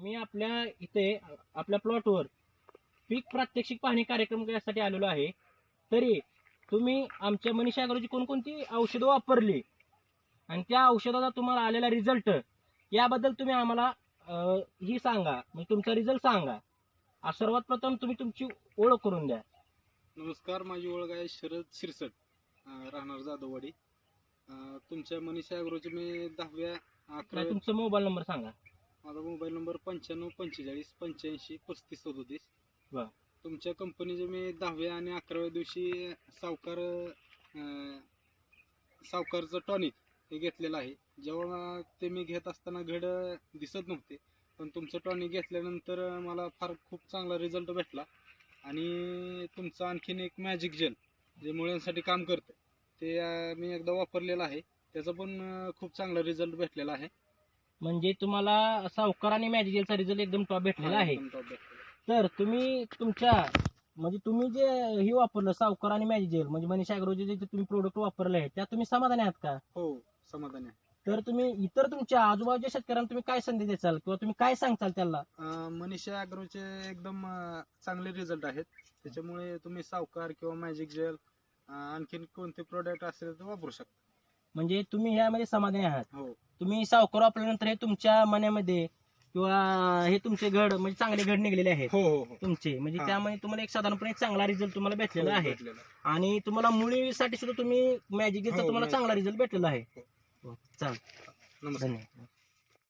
मी आपल्या इथे आपल्या प्लॉटवर पीक प्रात्यक्षिक पाहणी कार्यक्रम यासाठी आलेलो आहे. तरी तुम्ही आमच्या मनीषा अग्रोची कोणकोणती औषधं वापरली? आणि त्या औषधाचा तुम्हाला आलेला रिझल्ट याबद्दल तुम्ही आम्हाला ही सांगा. म्हणजे तुमचा रिझल्ट सांगा. सर्वात प्रथम तुम्ही तुमची ओळख करून द्या. नमस्कार माझी ओळख आहे शरद शिरसट राहणार जाधववाडी. तुमच्या मनीषा अग्रोचे मी दहाव्या अकराव्या तुमचा मोबाईल नंबर सांगा. माझा मोबाईल नंबर पंच्याण्णव पंचेचाळीस पंच्याऐंशी पस्तीस सदोतीस. तुमच्या कंपनीचे मी दहाव्या आणि अकराव्या दिवशी सावकार अं, सावकारचं टॉनिक हे घेतलेलं आहे. जेव्हा ते मी घेत असताना घड दिसत नव्हते पण तुमचं टॉनिक घेतल्यानंतर मला फार खूप चांगला रिझल्ट भेटला. आणि तुमचं आणखीन एक मॅजिक जेल जे मुळ्यांसाठी काम करतं ते अं, मी एकदा वापरलेलं आहे. त्याचा पण अं, खूप चांगला रिझल्ट भेटलेला आहे. म्हणजे तुम्हाला सावकार आणि मॅजिकलचा रिझल्ट एकदम टॉप भेटलेला आहे. तर तुम्ही तुमच्या म्हणजे तुम्ही जे हे वापरलं सावकार आणि मॅजिक म्हणजे मनीषा अग्रोचे जे तुम्ही प्रोडक्ट वापरले आहे त्या तुम्ही समाधानी आहात का? हो समाधान आहे. तर तुम्ही इतर तुमच्या आजूबाजूच्या शेतकऱ्यांना तुम्ही काय संधी द्याल किंवा तुम्ही काय सांगताल त्याला मनीषा अॅग्रोचे एकदम चांगले रिझल्ट आहेत. त्याच्यामुळे तुम्ही सावकार किंवा मॅजिक जेल आणखीन कोणते प्रोडक्ट असेल तर वापरू शकता. म्हणजे तुम्ही ह्यामध्ये समाधानी आहात. हो. तुम्ही सावकार वापरल्यानंतर हे तुमच्या मनामध्ये किंवा हे तुमचे घड म्हणजे चांगले घड निघलेले आहेत हो हो हो तुमचे म्हणजे हा. त्यामध्ये तुम्हाला एक साधारणपणे एक चांगला रिझल्ट तुम्हाला भेटलेला आहे भेटलेलं आहे. आणि तुम्हाला मुलीसाठी सुद्धा तुम्ही मॅजिकचा हो, तुम्हाला magic. चांगला रिझल्ट भेटलेला आहे हो. हो, चालेल नमस्कार धन्यवाद